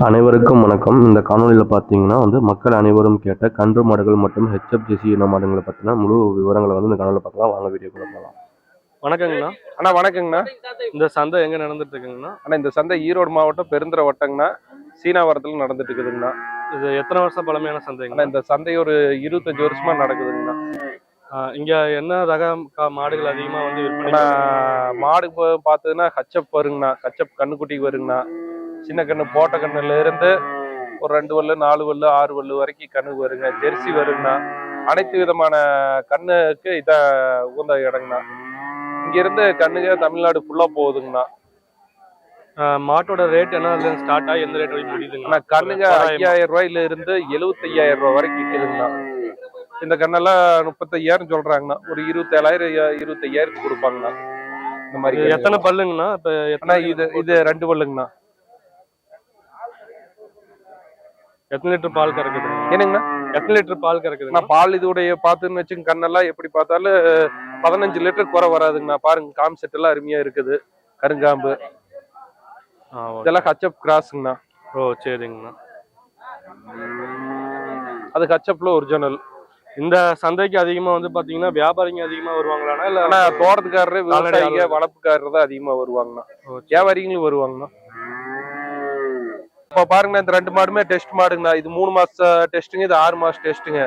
அனைவருக்கும் வணக்கம். இந்த காணொலியில் பார்த்தீங்கன்னா வந்து மக்கள் அனைவரும் கேட்ட கன்று மாடுகள் மற்றும் ஹெச்எஃப்ஜிசி இன மாடுகளை பற்றின முழு விவரங்களை வந்து இந்த காணொலியில் பார்க்கலாம். வாங்க வீடியோக்குள்ள போகலாம். வணக்கங்கண்ணா. அண்ணா வணக்கங்கண்ணா. இந்த சந்தை எங்க நடந்துட்டு இருக்குங்கண்ணா அண்ணா இந்த சந்தை ஈரோடு மாவட்டம் பெருந்துறை வட்டங்கண்ணா. சீனாவரத்தில் நடந்துட்டு இருக்குதுங்கண்ணா இது எத்தனை வருஷம் பழமையான சந்தைங்கண்ணா? இந்த சந்தை ஒரு இருபத்தஞ்சு வருஷமா நடக்குதுங்கண்ணா. இங்க என்ன ரக கா- மாடுகள் அதிகமா வந்து விற்பனை மாடு பார்த்ததுன்னா ஹச்சப் வருங்கண்ணா. ஹச்சப் கண்ணுக்குட்டி வருங்கண்ணா. சின்ன கண்ணு போட்ட கண்ணுல இருந்து ஒரு ரெண்டு வல்லு நாலு வல்லு ஆறு வல்லு வரைக்கும் கண்ணு வருங்க. ஜெர்சி வருங்கண்ணா. அனைத்து விதமான கண்ணுக்கு இதான் உகந்த இடங்கண்ணா. இங்க இருந்து கண்ணுங்க தமிழ்நாடு ஃபுல்லா போகுதுங்கண்ணா. மாட்டோட ரேட் என்ன? ஸ்டார்ட் ஆகி எந்த ரேட் வரைக்கும் முடியுதுங்கண்ணா? கண்ணுங்க ஐயாயிரம் ரூபாயில இருந்து எழுபத்தி ஐயாயிரம் ரூபாய் வரைக்கும் விற்குதுங்கண்ணா இந்த கண்ணெல்லாம் முப்பத்தையாயிரம் சொல்றாங்கண்ணா. ஒரு இருபத்தேழாயிரம் இருபத்தையாயிரத்துக்கு கொடுப்பாங்கண்ணா. இந்த மாதிரி. எத்தனை பல்லுங்கண்ணா? இப்ப எத்தனை இது இது ரெண்டு பல்லுங்கண்ணா. எத்தனை லிட்டர் பால் கறக்குதுங்க என்னங்கண்ணா? எத்தனை லிட்டர் பால் கறக்குதுங்க? நான் பால் இதோடைய பார்த்துன்னு வச்சுங்க கண்ணெல்லாம் எப்படி பார்த்தாலும் பதினஞ்சு லிட்டர் குறை வராதுங்கண்ணா. பாருங்க காம் செட் எல்லாம் அருமையா இருக்குது. கருங்காம்பு. இதெல்லாம் ஹச்சப் கிராஸுங்கண்ணா ஓ சரிங்கண்ணா. அது ஹச்சப்ல ஒரிஜினல் இந்த சந்தைக்கு அதிகமா வந்து பாத்தீங்கன்னா வியாபாரிங்க அதிகமா வருவாங்களாண்ணா இல்ல தோட்டத்துக்காரரு விவசாயிங்க. வளர்ப்புக்காரர் தான் அதிகமா வருவாங்கண்ணா. வியாபாரிங்களும் வருவாங்கண்ணா. இப்போ பாருங்கண்ணா இந்த ரெண்டு மாடுமே டெஸ்ட் மாடுங்கண்ணா. இது மூணு மாச டெஸ்ட்டுங்க இது ஆறு மாசம் டெஸ்ட்டுங்க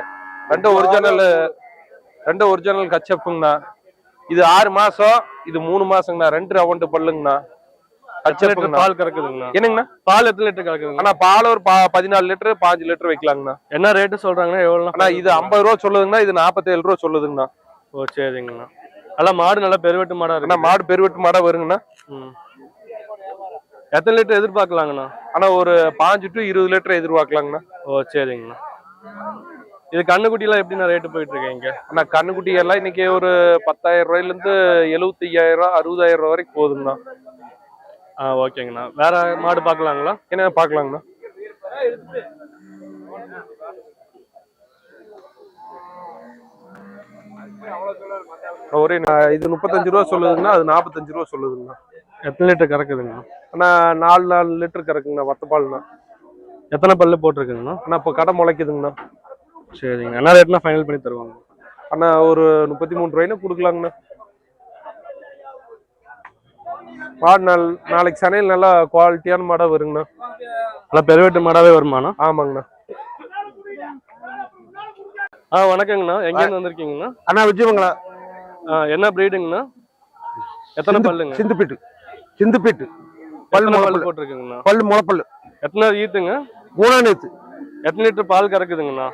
ரெண்டு ஒரிஜினல் ரெண்டு ஒரிஜினல் கச்சப்புங்கண்ணா. இது ஆறு மாசம் இது மூணு மாசங்கண்ணா. ரெண்டு ரவுண்டு பல்லுங்கண்ணா. பால் கறக்குதுங்கண்ணா? என்னங்கண்ணா? பால் எத்தனை லிட்டர் கறக்குதுங்க ஆனா பால் ஒரு பதினாலு லிட்டர் பாஞ்சு லிட்டர் வைக்கலாங்கண்ணா. என்ன ரேட்டு சொல்றாங்கன்னா எவ்வளவு ஆனா இது ஐம்பது ரூபா சொல்லுதுங்கண்ணா இது நாற்பத்தேழு ரூபா சொல்லுதுங்கண்ணா. ஓ சரிங்கண்ணா. நல்லா மாடு நல்லா பெருவெட்டு மாடா இருக்கு மாடு பெருவெட்டு மாடா வருங்கண்ணா. எத்தனை லிட்டர் எதிர்பார்க்கலாங்கண்ணா? ஆனா ஒரு பாஞ்சு டு இருபது லிட்டர் எதிர்பார்க்கலாங்கண்ணா. ஓ சரிங்கண்ணா. இது கண்ணுக்குட்டிலாம் எப்படிண்ணா ரேட்டு போயிட்டு இருக்கு இங்க ஆனா கண்ணுக்குட்டி எல்லாம் இன்னைக்கு ஒரு பத்தாயிரம் ரூபாயில இருந்து எழுபத்தி ஐயாயிரம் ரூபா அறுபதாயிரம் ரூபா வரைக்கும் போகுதுங்கண்ணா. ஆ ஓகேங்கண்ணா. வேற மாடு பார்க்கலாங்களா? என்ன பாக்கலாங்கண்ணா ஒரே இது முப்பத்தஞ்சு ரூபா சொல்லுதுங்கண்ணா அது நாற்பத்தஞ்சு ரூபா சொல்லுதுங்கண்ணா. எத்தனை லிட்டர் கறக்குதுங்கண்ணா? ஆனா நாலு நாலு லிட்டர் கறக்குங்கண்ணா வத்தப்பால்ண்ணா எத்தனை பல்லு போட்டிருக்குங்கண்ணா? ஆனா இப்போ கடை முளைக்குதுங்கண்ணா. சரிங்க. என்ன ரேட்னா ஃபைனல் பண்ணி தருவாங்க? அண்ணா ஒரு முப்பத்தி மூணு ரூபாய்னா கொடுக்கலாங்கண்ணா. மாடு நாள் நாளைக்கு சனையில் நல்லா குவாலிட்டியான மாடாக வருங்கண்ணா. நல்லா பெருவெட்டு மாடாவே வருமாண்ணா? ஆமாங்கண்ணா. ஆ வணக்கங்கண்ணா. எங்கேருந்து வந்திருக்கீங்கண்ணா? அண்ணா விஜயமங்களா என்ன ப்ரீடுங்கண்ணா எத்தனை பல்லுங்க? சிந்துப்பீட்டு. சிந்துப்பீட்டு. பல்லு முளைப்பல்லு போட்டிருக்குங்கண்ணா? பல்லு முளைப்பல்லு எத்தனை ஈத்துங்க? மூணாம் நேத்து. எத்தனை லிட்டர் பால் கறக்குதுங்கண்ணா?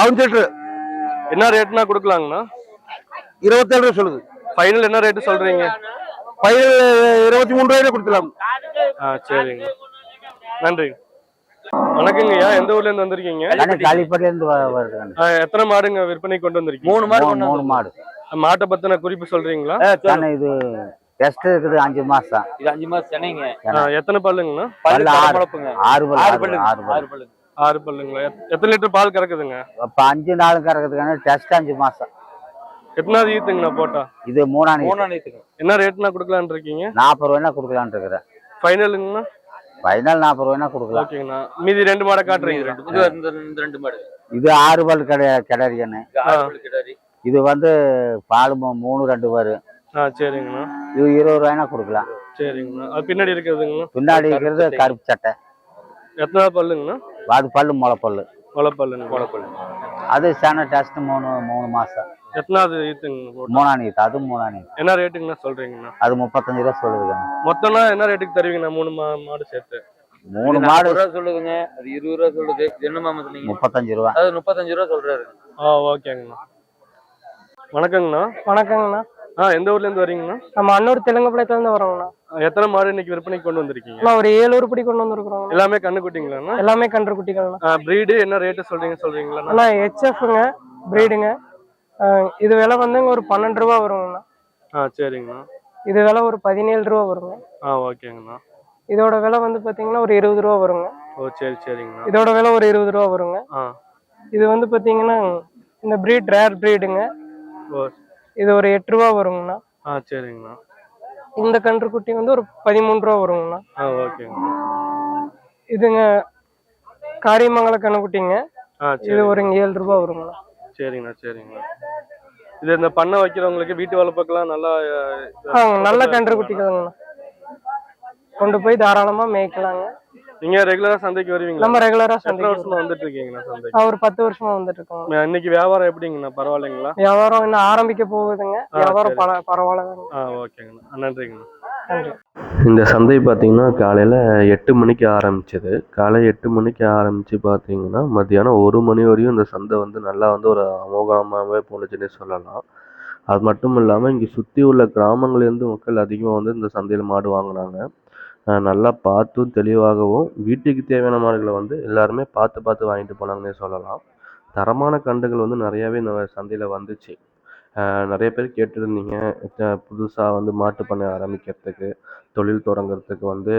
அவன் லிட்டரு. என்ன ரேட்னா கொடுக்கலாங்கண்ணா? இருபத்தேழு ரூபா சொல்லுது. ஃபைனல் என்ன ரேட்டு சொல்றீங்க? பையன் இருபத்தி மூணு ரூபாயில கொடுத்துலாம் ஆ சரிங்க. நன்றி. வணக்கங்கய்யா எந்த ஊர்ல இருந்து வந்திருக்கீங்க? காலிப்பட்டில இருந்து வருது ஆ, எத்தனை மாடுங்க விற்பனை கொண்டு வந்திருக்கீங்க? மூணு மாடு மூணு மாடு. மாட்டை பத்தின குறிப்பு சொல்றீங்களா? இது டெஸ்ட் இருக்குது அஞ்சு மாசம். இது அஞ்சு மாசம் சென்னைங்க. எத்தனை பல்லுங்கண்ணா? பல்லு ஆறு. ஆறு பல்லு ஆறு பல்லு ஆறு பல்லுங்க. ஆறு பல்லுங்களா? எத்- எத்தனை லிட்டர் பால் கறக்குதுங்க? இப்ப அஞ்சு நாள் கறக்கிறதுக்கான டெஸ்ட் அஞ்சு மாசம். எத்தனாவது ஈத்துங்கண்ணா போட்டா? இது மூணாம் மூணா நேத்துக்கு என்ன ரேட்னா கொடுக்கலான்னு இருக்கீங்க? நாற்பது ரூபாய்னா கொடுக்கலான்னு இருக்கிறேன். ஃபைனலுங்கண்ணா? ஃபைனல் நாற்பது ரூபாய்னா கொடுக்கலாம். ஓகேங்கண்ணா. மீதி ரெண்டு மாடை காட்டுறீங்க. இந்த ரெண்டு மாடு. இது ஆறு பல் கிடை கிடையாதுன்னு இது வந்து பால் மூணு ரெண்டு வரும். ஆ சரிங்கண்ணா. இது இருபது ரூபாய்னா கொடுக்கலாம். சரிங்கண்ணா அது பின்னாடி இருக்கிறதுங்கண்ணா பின்னாடி இருக்கிறது கருப்பு சட்டை. எத்தனாவது பல்லுங்கண்ணா? அது பல்லு முளைப்பல்லு முளைப்பல்லுங்க. முளப்பல்லு. அது சேன டெஸ்ட் மூணு மூணு மாசம். எத்தனாவது ஈத்துங்க? மூணாம் அது மூணாம் என்ன ரேட்டுங்கண்ணா சொல்றீங்கண்ணா? அது முப்பத்தஞ்சு ரூபா சொல்லுதுங்க. மொத்தம்னா என்ன ரேட்டுக்கு தருவீங்கண்ணா? மூணு மா மாடு சேர்த்து. மூணு மாடு ரூபா சொல்லுதுங்க. அது இருபது ரூபா சொல்லுது. என்ன மாமா சொன்னீங்க முப்பத்தஞ்சு ரூபா. அது முப்பத்தஞ்சு ரூபா சொல்றாரு. ஆ ஓகேங்கண்ணா. வணக்கங்கண்ணா. வணக்கங்கண்ணா. ஆ எந்த ஊர்ல இருந்து வரீங்கண்ணா? நம்ம அன்னூர் தெலுங்குப்பாளையத்துலேருந்து வரோங்கண்ணா. ஆ, எத்தனை மாடு இன்னைக்கு விற்பனைக்கு கொண்டு வந்திருக்கீங்க? அண்ணா ஒரு ஏழு உருப்படி கொண்டு வந்திருக்கிறோங்கண்ணா. எல்லாமே கண்ணுக்குட்டிங்களாண்ணா எல்லாமே கன்று குட்டிகள்ண்ணா. ப்ரீடு என்ன ரேட்டு சொல்றீங்க சொல்றீங்களாண்ணா? அண்ணா ஹெச்எஃப்ங்க ப்ரீடுங்க இது விலை வந்துங்க ஒரு பன்னெண்டு ரூபா வருங்கண்ணா. ஆ சரிங்கண்ணா. இது விலை ஒரு பதினேழு ரூபா வருங்க. ஆ ஓகேங்கண்ணா. இதோட விலை வந்து பார்த்தீங்கன்னா ஒரு இருபது ரூபா வருங்க. ஓ சரி சரிங்கண்ணா. இதோட விலை ஒரு இருபது ரூபா வருங்க. இது வந்து பார்த்தீங்கன்னா இந்த ப்ரீட் ரேர் ப்ரீடுங்க ஓ இது ஒரு எட்டு ரூபா வருங்கண்ணா. ஆ சரிங்கண்ணா. இந்த கன்று குட்டி வந்து ஒரு பதிமூணு ரூபா வருங்கண்ணா. ஆ ஓகேங்கண்ணா. இதுங்க காரியமங்கல கண்ணுக்குட்டிங்க ஆ இது ஒரு ஏழு ரூபாய் வருங்கண்ணா. சரிங்கண்ணா சரிங்கண்ணா. இது இந்த பண்ணை வைக்கிறவங்களுக்கு வீட்டு வளர்ப்புக்கெல்லாம் நல்லா ஆ நல்ல கன்று குட்டிகளுங்கண்ணா கொண்டு போய் தாராளமா மேய்க்கலாங்க. நீங்க ரெகுலரா சந்தைக்கு வருவீங்களா? நம்ம ரெகுலரா சந்தைக்கு வருஷமா வந்துட்டு இருக்கீங்கண்ணா சந்தைக்கு? ஒரு பத்து வருஷமா வந்துட்டு இருக்கோங்க இன்னைக்கு வியாபாரம் எப்படிங்கண்ணா? பரவாயில்லைங்களா? வியாபாரம் இன்னும் ஆரம்பிக்க போகுதுங்க. வியாபாரம் சரி. பர பரவாயில்லதாங்க. ஆ ஓகேங்கண்ணா. நன்றிங்கண்ணா. நன்றி. இந்த சந்தை பார்த்தீங்கன்னா காலையில் எட்டு மணிக்கு ஆரம்பிச்சது. காலை எட்டு மணிக்கு ஆரம்பித்து பார்த்தீங்கன்னா மத்தியானம் ஒரு மணி வரையும் இந்த சந்தை வந்து நல்லா வந்து ஒரு அமோகமாகவே போணுச்சுன்னே சொல்லலாம். அது மட்டும் இல்லாமல் இங்கே சுற்றி உள்ள கிராமங்கள்லேருந்து மக்கள் அதிகமாக வந்து இந்த சந்தையில் மாடு வாங்கினாங்க. நல்லா பார்த்தும் தெளிவாகவும் வீட்டுக்கு தேவையான மாடுகளை வந்து எல்லாருமே பார்த்து பார்த்து வாங்கிட்டு போனாங்கன்னே சொல்லலாம். தரமான கன்றுகள் வந்து நிறையாவே இந்த சந்தையில் வந்துச்சு. நிறைய பேர் கேட்டிருந்தீங்க. புதுசாக வந்து மாட்டு பண்ணை ஆரம்பிக்கிறதுக்கு தொழில் தொடங்குறதுக்கு வந்து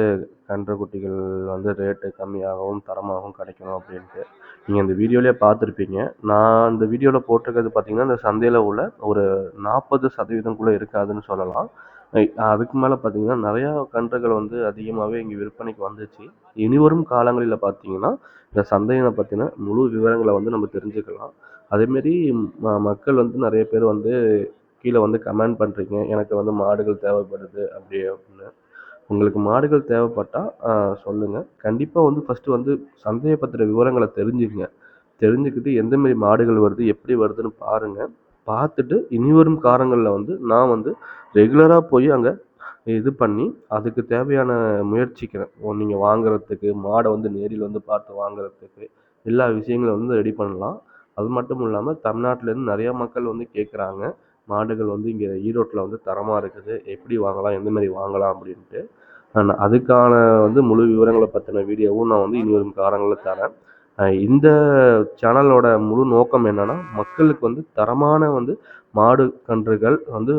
கன்றுக்குட்டிகள் வந்து ரேட்டு கம்மியாகவும் தரமாகவும் கிடைக்கணும் அப்படின்ட்டு. நீங்கள் இந்த வீடியோலேயே பார்த்துருப்பீங்க. நான் இந்த வீடியோவில் போட்டிருக்கிறது பார்த்தீங்கன்னா இந்த சந்தையில் உள்ள ஒரு நாற்பது சதவீதம் கூட இருக்காதுன்னு சொல்லலாம். அதுக்கு மேலே பார்த்தீங்கன்னா நிறையா கன்றுகள் வந்து அதிகமாகவே இங்கே விற்பனைக்கு வந்துச்சு. இனிவரும் காலங்களில் பார்த்தீங்கன்னா இந்த சந்தையினை பற்றின முழு விவரங்களை வந்து நம்ம தெரிஞ்சுக்கலாம். அதேமாரி ம மக்கள் வந்து நிறைய பேர் வந்து கீழே வந்து கமெண்ட் பண்ணுறீங்க எனக்கு வந்து மாடுகள் தேவைப்படுது அப்படி அப்படின்னு. உங்களுக்கு மாடுகள் தேவைப்பட்டால் சொல்லுங்கள் கண்டிப்பாக வந்து ஃபஸ்ட்டு வந்து சந்தையை பற்றின விவரங்களை தெரிஞ்சுக்கங்க. தெரிஞ்சுக்கிட்டு எந்த மாரி மாடுகள் வருது எப்படி வருதுன்னு பாருங்கள் பார்த்துட்டு இனிவரும் காலங்களில் வந்து நான் வந்து ரெகுலராக போய் அங்கே இது பண்ணி அதுக்கு தேவையான முயற்சிக்கிறேன். நீங்கள் வாங்குறதுக்கு மாடை வந்து நேரில் வந்து பார்த்து வாங்குறதுக்கு எல்லா விஷயங்களும் வந்து ரெடி பண்ணலாம். அது மட்டும் இல்லாமல் தமிழ்நாட்டிலேருந்து நிறையா மக்கள் வந்து கேட்குறாங்க மாடுகள் வந்து இங்கே ஈரோட்டில் வந்து தரமாக இருக்குது எப்படி வாங்கலாம் எந்த மாதிரி வாங்கலாம் அப்படின்ட்டு. அதுக்கான வந்து முழு விவரங்களை பற்றின வீடியோவும் நான் வந்து இனி வரும் காலங்களில் தரேன். இந்த சேனலோட முழு நோக்கம் என்னன்னா மக்களுக்கு வந்து தரமான வந்து மாடு கன்றுகள் வந்து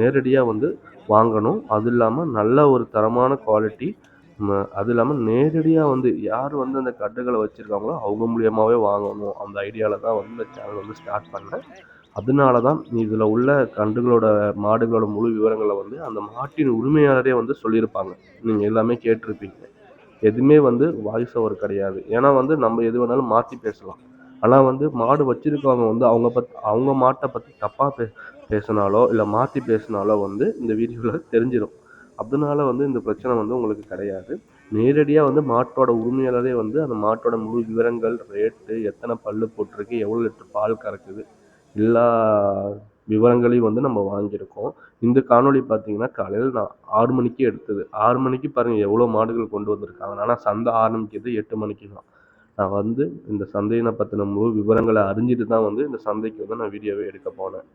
நேரடியாக வந்து வாங்கணும். அது இல்லாமல் நல்ல ஒரு தரமான குவாலிட்டி அது இல்லாமல் நேரடியாக வந்து யார் வந்து அந்த கன்றுகளை வச்சுருக்காங்களோ அவங்க மூலியமாகவே வாங்கணும். அந்த ஐடியாவில் தான் வந்து இந்த சேனல் வந்து ஸ்டார்ட் பண்ணேன். அதனால தான் இதில் உள்ள கன்றுகளோட மாடுகளோட முழு விவரங்களை வந்து அந்த மாட்டின் உரிமையாளரே வந்து சொல்லியிருப்பாங்க. நீங்கள் எல்லாமே கேட்டிருப்பீங்க. எதுவுமே வந்து வாய்ஸ் ஓவர் கிடையாது. ஏன்னா வந்து நம்ம எது வேணாலும் மாற்றி பேசலாம். ஆனால் வந்து மாடு வச்சிருக்கவங்க வந்து அவங்க பத் அவங்க மாட்டை பற்றி தப்பாக பே பேசினாலோ இல்லை மாற்றி பேசினாலோ வந்து இந்த வீடியோவில் தெரிஞ்சிடும் அதனால வந்து இந்த பிரச்சனை வந்து உங்களுக்கு கிடையாது. நேரடியாக வந்து மாட்டோட உரிமையாளரே வந்து அந்த மாட்டோட முழு விவரங்கள் ரேட்டு எத்தனை பல்லு போட்டிருக்கு எவ்வளோ லிட்டர் பால் கறக்குது எல்லா விவரங்களையும் வந்து நம்ம வாங்கியிருக்கோம். இந்த காணொளி பார்த்தீங்கன்னா காலையில் நான் ஆறு மணிக்கு எடுத்தது. ஆறு மணிக்கு பாருங்கள் எவ்வளோ மாடுகள் கொண்டு வந்திருக்காங்க. ஆனால் சந்தை ஆரம்பிக்கிறது எட்டு மணிக்கு தான். நான் வந்து இந்த சந்தையினை பற்றின முழு விவரங்களை அறிஞ்சிட்டு தான் வந்து இந்த சந்தைக்கு வந்து நான் வீடியோவே எடுக்க போனேன்.